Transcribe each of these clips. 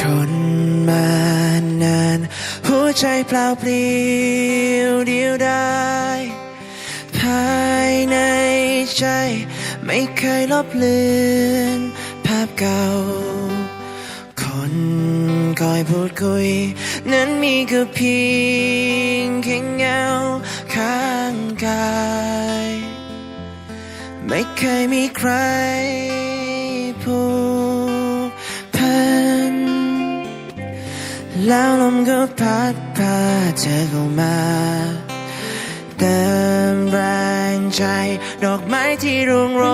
ทนมานาน หัวใจเปล่าเปลี่ยวเดียวดายภายในใจ ไม่เคยลบเลือนภาพเก่า คนคอยพูดคุย นั้นมีก็เพียงแค่เงาข้างกาย ไม่เคยมีใคร แล้วลมก็พัดพาเธอเข้ามาเติมแรงใจ ดอกไม้ที่ร่วงโร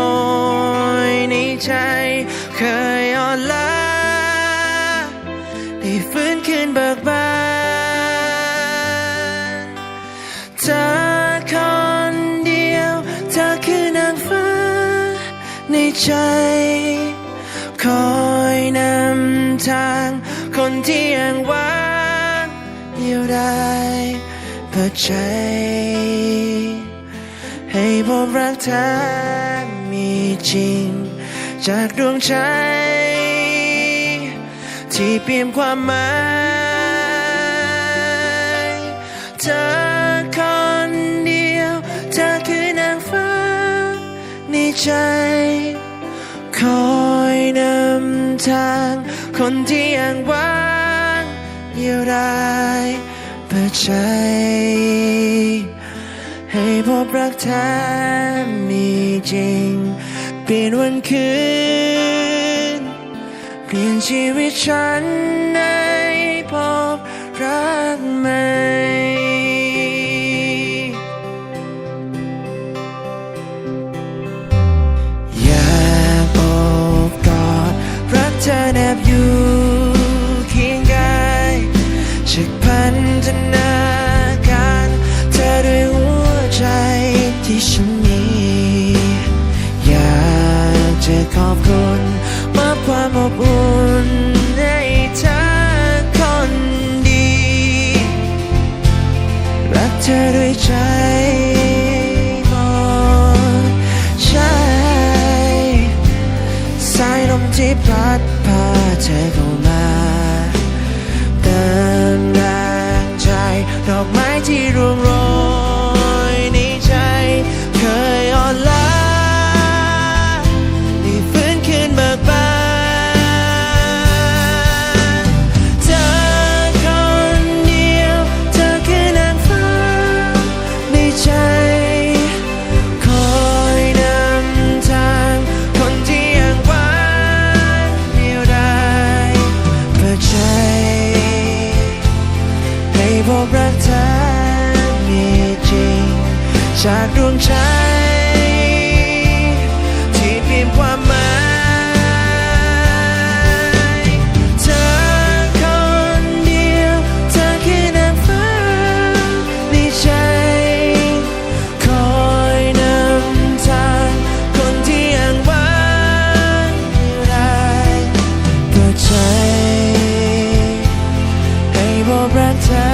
ยในใจ เคยอ่อนล้าได้ฟื้นคืนเบิกบานเธอคนเดียว เธอคือนางฟ้า ในใจ คอยนำทาง คนที่ยังว่างเดียวดายเปิดใจ ให้พบรักเธอมีจริง จากดวงใจ ที่เปลี่ยนความหมายเธอคนเดียว เธอคือนางฟ้าในใจ ทางคนที่ยังว่างเดียวดายเปิดใจ ให้พบรักแท้มีจริง เปลี่ยนวันคืน เปลี่ยนชีวิตฉันให้พบรักใหม่ บอยู่เคียงกายฉักพันธนาการเธอด้วยหัวใจที่ฉันมี อยากจะขอบคุณมอบความอบอุ่นให้เธอคนดี รักเธอด้วยใจาเบรักเธอมีจริง จากดวงใจที่เปลี่ยนความหมายเธอคนเดียวเธอแคือนางฟ้าในใจคอยนำทางคนที่ยังหวานอยู่ได้เปิดใจให้บรักเธอ